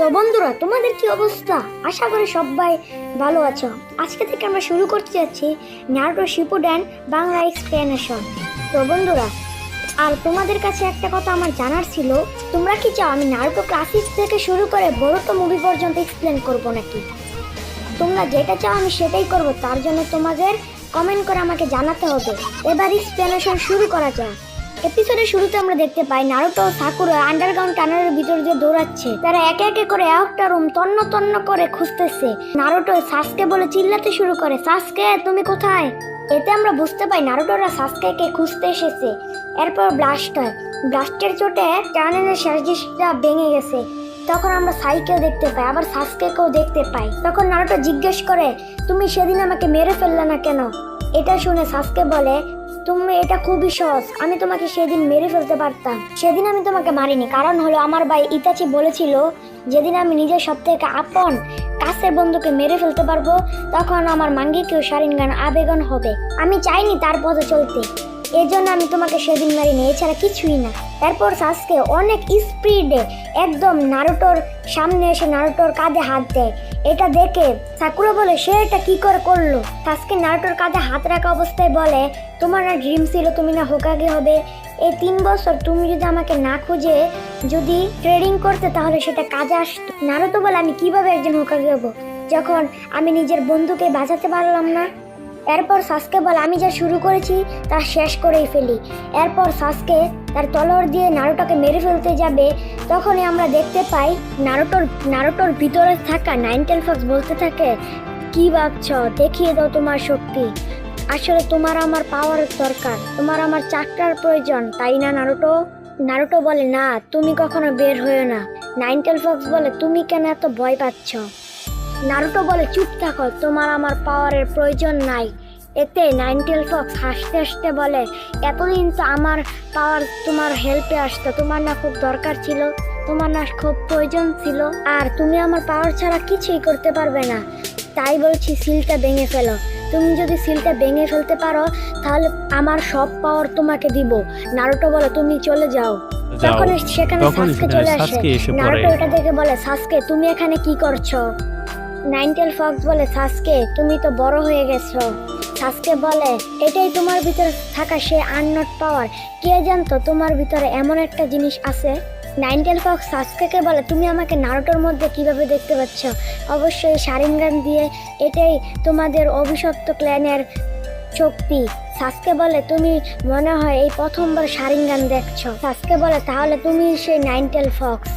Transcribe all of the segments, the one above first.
তো বন্ধুরা, তোমাদের কি অবস্থা? আশা করি সবাই ভালো আছো। আজকে থেকে আমরা শুরু করতে যাচ্ছি নারুটো শিপুডেন বাংলা এক্সপ্লেনেশন। তো বন্ধুরা, আর তোমাদের কাছে একটা কথা আমার জানার ছিল, তোমরা কি চাও আমি নারুটো ক্লাসিক থেকে শুরু করে বড়টো মুভি পর্যন্ত এক্সপ্লেন করব নাকি? তোমরা যেটা চাও আমি সেটাই করব, তার জন্য তোমাদের কমেন্ট করে আমাকে জানাতে হবে। এবার এক্সপ্লেনেশন শুরু করা যাক। এপিসোডের শুরুতে আমরা দেখতে পাই নারুটো ও আন্ডারগ্রাউন্ড টানেলের ভিতর দিয়ে দৌড়াচ্ছে। তারা একে একে করে একটা রুম তন্ন তন্ন করে খুঁজতেছে। নারুটো সাসকে বলে চিল্লাতে শুরু করে সাসকে তুমি কোথায়? এতে আমরা বুঝতে পাই নারুটোরা সাসকেকে খুঁজতে এসেছে। এরপর ব্লাস্ট হয়। ব্লাস্টের চোটে টানেলের শেষ ভেঙে গেছে। তখন আমরা সাইকেল দেখতে পাই, আবার সাসকেকেও দেখতে পাই। তখন নারুটো জিজ্ঞেস করে, তুমি সেদিন আমাকে মেরে ফেললে না কেন? এটা শুনে সাসকে বলে তুমি, এটা খুবই সহজ। আমি তোমাকে সেদিন মেরে ফেলতে পারতাম। সেদিন আমি তোমাকে মারিনি। কারণ হলো, আমার ভাই ইতাচি বলেছিল, যেদিন আমি নিজের সব থেকে আপন কাছের বন্ধুকে মেরে ফেলতে পারব, তখন আমার মাঙ্গিকেও সারিনগান আবেগন হবে। আমি চাইনি তার পথে চলতে। এজন্য জন্য আমি তোমাকে সেদিন মারিনি। এছাড়া কিছুই না। এরপর সাসকে অনেক স্পিডে একদম নারুটোর সামনে এসে নারুটোর কাঁধে হাত দেয়। এটা দেখে সাকুরা বলে, সে এটা কি করে করল? সাসকে নারুটোর কাঁধে হাত রাখা অবস্থায় বলে, তোমার না ড্রিম ছিল, তুমি না হোকাগে হবে। এই তিন বছর তুমি যদি আমাকে না খুঁজে যদি ট্রেডিং করতে, তাহলে সেটা কাজে আসতো। নারুতো বলে, আমি কীভাবে একজন হোকাগে হব? যখন আমি নিজের বন্ধুকে বাঁচাতে পারলাম না এরপর সাসকে বলে, আমি যা শুরু করেছি তা শেষ করেই ফেলি। এরপর সাসকে তার তলোয়ার দিয়ে নারুটোকে মেরে ফেলতে যাবে। তখনই আমরা দেখতে পাই নারুটোর নারুটোর ভিতরে থাকা নাইনটেল ফক্স বলতে থাকে, কি ভাবছ? দেখিয়ে দাও তোমার শক্তি। আসলে তোমার আমার পাওয়ারের দরকার, তোমার আমার চাকরার প্রয়োজন, তাই না, নারুটো? নারুটো বলে, না, তুমি কখনো বের হয়েও না। নাইনটেল ফক্স বলে, তুমি কেন এত ভয় পাচ্ছ? নারুটো বলে চুপ থাকো তোমার আমার পাওয়ারের প্রয়োজন নাই। এতে নাইনটেল ফক্স হাসতে হাসতে বলে এতদিন তো আমার পাওয়ার তোমার হেল্পে আসতো তোমার না খুব দরকার ছিল তোমার না খুব প্রয়োজন ছিল আর তুমি আমার পাওয়ার ছাড়া কিছুই করতে পারবে না। তাই বলছি সিলটা ভেঙে ফেলো। তুমি যদি সিলটা ভেঙে ফেলতে পারো তাহলে আমার সব পাওয়ার তোমাকে দিব। নারুটো বলে তুমি চলে যাও। তখন সেখানে সাসকে চলে আসে। নারুটো এটা দেখে বলে সাসকে তুমি এখানে কি করছ? নাইনটেল ফক্স বলে, সাসকে, তুমি তো বড় হয়ে গেছো। সাসকে বলে, এটাই তোমার ভিতরে থাকা সে আননট পাওয়ার। কে জানতো তোমার ভিতরে এমন একটা জিনিস আছে? নাইনটেল ফক্স সাসকেকে বলে, তুমি আমাকে নারুটোর মধ্যে কীভাবে দেখতে পাচ্ছ? অবশ্যই সারিনগান দিয়ে, এটাই তোমাদের অভিশপ্ত ক্ল্যানের শক্তি সাসকে বলে, তুমি মনে হয় এই প্রথমবার সারিনগান দেখছ। সাসকে বলে, তাহলে তুমি সেই নাইনটেল ফক্স।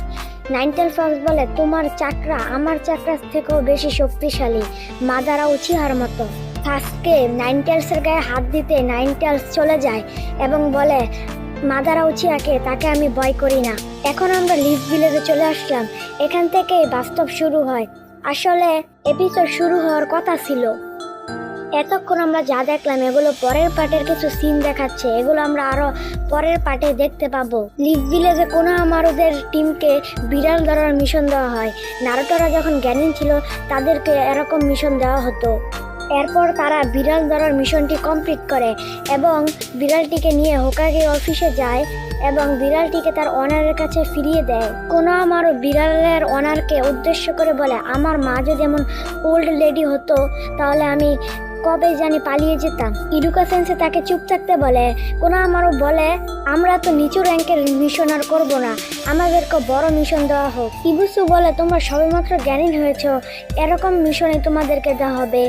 নাইনটেল ফক্স বলে, তোমার চাকরা আমার চাকরার থেকেও বেশি শক্তিশালী। মাদারা উচিহার মতো। সাসকে নাইনটেলসের গায়ে হাত দিতে নাইনটেলস চলে যায় এবং বলে মাদারা উচিয়াকে তাকে আমি ভয় করি না। এখন আমরা লিভ ভিলেজে চলে আসলাম। এখান থেকেই বাস্তব শুরু হয়। আসলে এপিসোড শুরু হওয়ার কথা ছিল। এতক্ষণ আমরা যা দেখলাম, এগুলো পরের পার্টের কিছু সিন দেখাচ্ছে। এগুলো আমরা আরও পরের পার্টে দেখতে পাবো। লিভ ভিলেজে কোনো আমারদের টিমকে বিড়াল ধরার মিশন দেওয়া হয়। নারুটোরা যখন জ্ঞানী ছিল, তাদেরকে এরকম মিশন দেওয়া হতো। এরপর তারা বিড়াল ধরার মিশনটি কমপ্লিট করে এবং বিড়ালটিকে নিয়ে হোকাগে অফিসে যায় এবং বিড়ালটিকে তার অনারের কাছে ফিরিয়ে দেয়। কোনো আমারও বিড়ালের অনারকে উদ্দেশ্য করে বলে, আমার মা যদি এমন ওল্ড লেডি হতো, তাহলে আমি কবে জানি পালিয়ে যেতাম। ইডুকা সেন্সে তাকে চুপ থাকতে বলে, কোনো আমারও বলে, আমরা তো নিচু র্যাঙ্কের মিশন আর করব না, আমাদেরকে বড় মিশন দেওয়া হোক। ইবুসু বলে, তোমরা সবেমাত্র জ্ঞানীন হয়েছ, এরকম মিশনে তোমাদেরকে দেওয়া হবে।